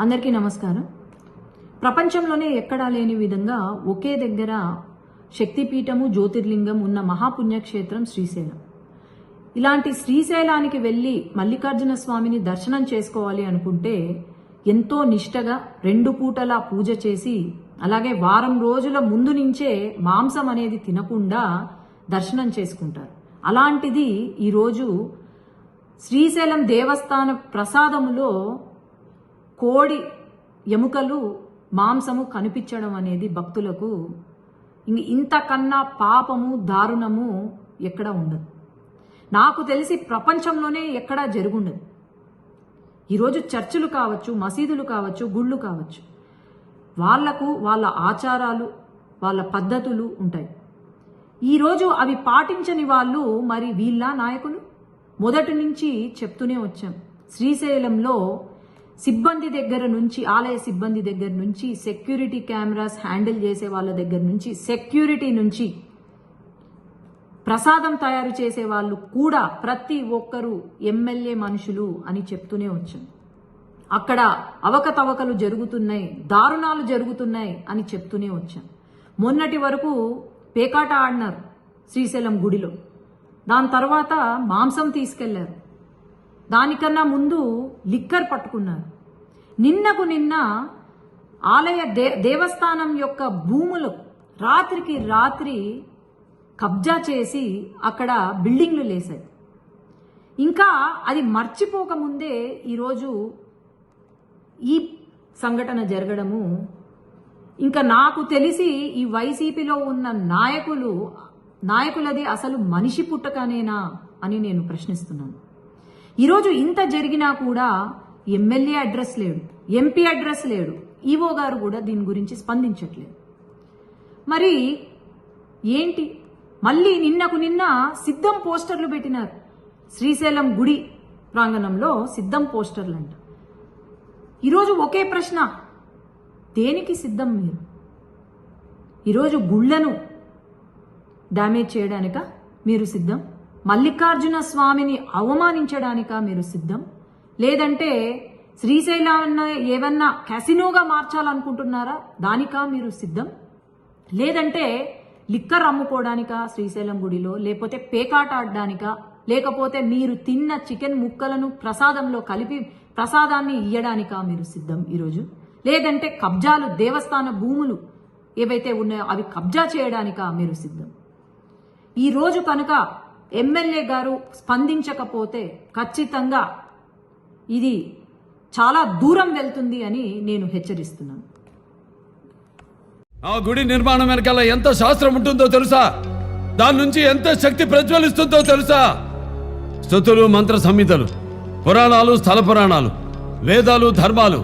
అందరికీ నమస్కారం. ప్రపంచంలోనే ఎక్కడా లేని విధంగా ఒకే దగ్గర శక్తిపీఠము జ్యోతిర్లింగం ఉన్న మహాపుణ్యక్షేత్రం శ్రీశైలం. ఇలాంటి శ్రీశైలానికి వెళ్ళి మల్లికార్జున స్వామిని దర్శనం చేసుకోవాలి అనుకుంటే ఎంతో నిష్టగా రెండు పూటలా పూజ చేసి అలాగే వారం రోజుల ముందు నుంచే మాంసం అనేది తినకుండా దర్శనం చేసుకుంటారు. అలాంటిది ఈరోజు శ్రీశైలం దేవస్థాన ప్రసాదములో కోడి ఎముకలు మాంసము కనిపించడం అనేది భక్తులకు ఇంక ఇంతకన్నా పాపము దారుణము ఎక్కడ ఉండదు. నాకు తెలిసి ప్రపంచంలోనే ఎక్కడా జరుగుండదు. ఈరోజు చర్చిలు కావచ్చు మసీదులు కావచ్చు గుళ్ళు కావచ్చు వాళ్ళకు వాళ్ళ ఆచారాలు వాళ్ళ పద్ధతులు ఉంటాయి. ఈరోజు అవి పాటించని వాళ్ళు మరి వీళ్ళ నాయకులు? మొదటి నుంచి చెప్తూనే వచ్చాం. శ్రీశైలంలో సిబ్బంది దగ్గర నుంచి ఆలయ సిబ్బంది దగ్గర నుంచి సెక్యూరిటీ కెమెరాస్ హ్యాండిల్ చేసే వాళ్ళ దగ్గర నుంచి సెక్యూరిటీ నుంచి ప్రసాదం తయారు చేసే వాళ్ళు కూడా ప్రతి ఒక్కరూ ఎమ్మెల్యే మనుషులు అని చెప్తూనే వచ్చాం. అక్కడ అవకతవకలు జరుగుతున్నాయి దారుణాలు జరుగుతున్నాయి అని చెప్తూనే వచ్చాం. మొన్నటి వరకు పేకాట ఆడినారు శ్రీశైలం గుడిలో. దాని తర్వాత మాంసం తీసుకెళ్ళారు. దానికన్నా ముందు లిక్కర్ పట్టుకున్నారు. నిన్నకు నిన్న ఆలయ దే దేవస్థానం యొక్క భూములు రాత్రికి రాత్రి కబ్జా చేసి అక్కడ బిల్డింగ్లు లేసాయి ఇంకా అది మర్చిపోకముందే ఈరోజు ఈ సంఘటన జరగడము. ఇంకా నాకు తెలిసి ఈ వైసీపీలో ఉన్న నాయకులు నాయకులది అసలు మనిషి పుట్టకనేనా అని నేను ప్రశ్నిస్తున్నాను. ఈరోజు ఇంత జరిగినా కూడా ఎమ్మెల్యే అడ్రస్ లేడు ఎంపీ అడ్రస్ లేడు. ఈవో గారు కూడా దీని గురించి స్పందించట్లేదు. మరి ఏంటి? మళ్ళీ నిన్నకు నిన్న సిద్ధం పోస్టర్లు పెట్టినారు. శ్రీశైలం గుడి ప్రాంగణంలో సిద్ధం పోస్టర్లు అంట ఈరోజు ఒకే ప్రశ్న దేనికి సిద్ధం మీరు? ఈరోజు గుళ్ళను డ్యామేజ్ చేయడానిక మీరు సిద్ధం? మల్లికార్జున స్వామిని అవమానించడానికా మీరు సిద్ధం? లేదంటే శ్రీశైలాన్ని ఏమన్నా క్యాసినోగా మార్చాలనుకుంటున్నారా? దానికా మీరు సిద్ధం? లేదంటే లిక్కర్ అమ్ముకోవడానికా శ్రీశైలం గుడిలో లేకపోతే పేకాట ఆడడానికా? లేకపోతే మీరు తిన్న చికెన్ ముక్కలను ప్రసాదంలో కలిపి ప్రసాదాన్ని ఇయ్యడానికా మీరు సిద్ధం ఈరోజు? లేదంటే కబ్జాలు దేవస్థాన భూములు ఏవైతే ఉన్నాయో అవి కబ్జా చేయడానికా మీరు సిద్ధం? ఈరోజు కనుక ఎమ్మెల్యే గారు స్పందించకపోతే ఖచ్చితంగా ఇది చాలా దూరం వెళ్తుంది అని నేను హెచ్చరిస్తున్నాను. ఆ గుడి నిర్మాణం వెనకాల ఎంత శాస్త్రం ఉంటుందో తెలుసా? దాని నుంచి ఎంత శక్తి ప్రజ్వలిస్తుందో తెలుసా? స్థుతులు మంత్ర సంహితలు పురాణాలు స్థల పురాణాలు వేదాలు ధర్మాలు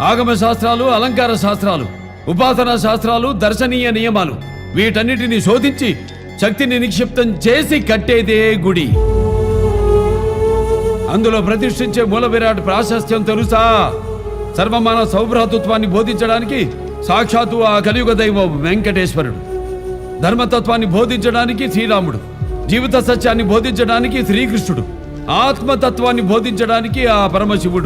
ఆగమ శాస్త్రాలు అలంకార శాస్త్రాలు ఉపాసనా శాస్త్రాలు దర్శనీయ నియమాలు వీటన్నిటిని శోధించి శక్తిని నిక్షిప్తం చేసి కట్టేదే గుడి. అందులో ప్రతిష్ఠించే మూల విరాట్ ప్రాశస్త్యం తెలుసా? సర్వమాన సౌభ్రాతృత్వాన్ని బోధించడానికి సాక్షాత్తు ఆ కలియుగ దైవం వెంకటేశ్వరుడు. ధర్మతత్వాన్ని బోధించడానికి శ్రీరాముడు. జీవిత సత్యాన్ని బోధించడానికి శ్రీకృష్ణుడు. ఆత్మతత్వాన్ని బోధించడానికి ఆ పరమశివుడు.